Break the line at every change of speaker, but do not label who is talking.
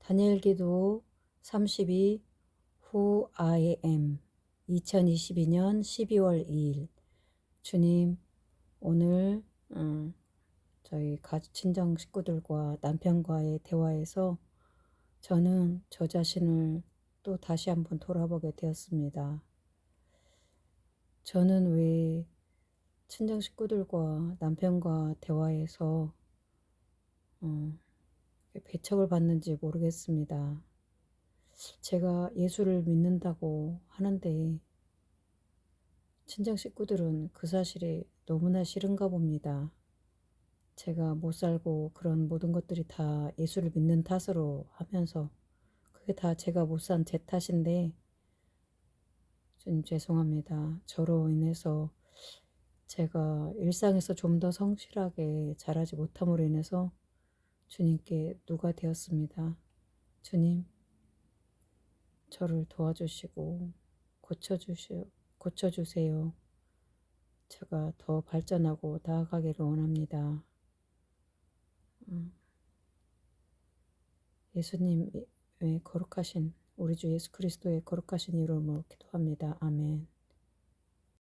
다니엘 기도 32 Who I am 2022년 12월 2일 주님 오늘 음, 저희 가 친정 식구들과 남편과의 대화에서 저는 저 자신을 또 다시 한번 돌아보게 되었습니다. 저는 왜 친정 식구들과 남편과 대화에서 어, 배척을 받는지 모르겠습니다. 제가 예수를 믿는다고 하는데 친정 식구들은 그 사실이 너무나 싫은가 봅니다. 제가 못 살고 그런 모든 것들이 다 예수를 믿는 탓으로 하면서 그게 다 제가 못 산 제 탓인데 좀 죄송합니다. 저로 인해서 제가 일상에서 좀 더 성실하게 자라지 못함으로 인해서 주님께 누가 되었습니다. 주님, 저를 도와주시고 고쳐주시, 고쳐주세요. 제가 더 발전하고 나아가기를 원합니다. 음. 예수님의 거룩하신 우리 주 예수 그리스도의 거룩하신 이름으로 기도합니다. 아멘.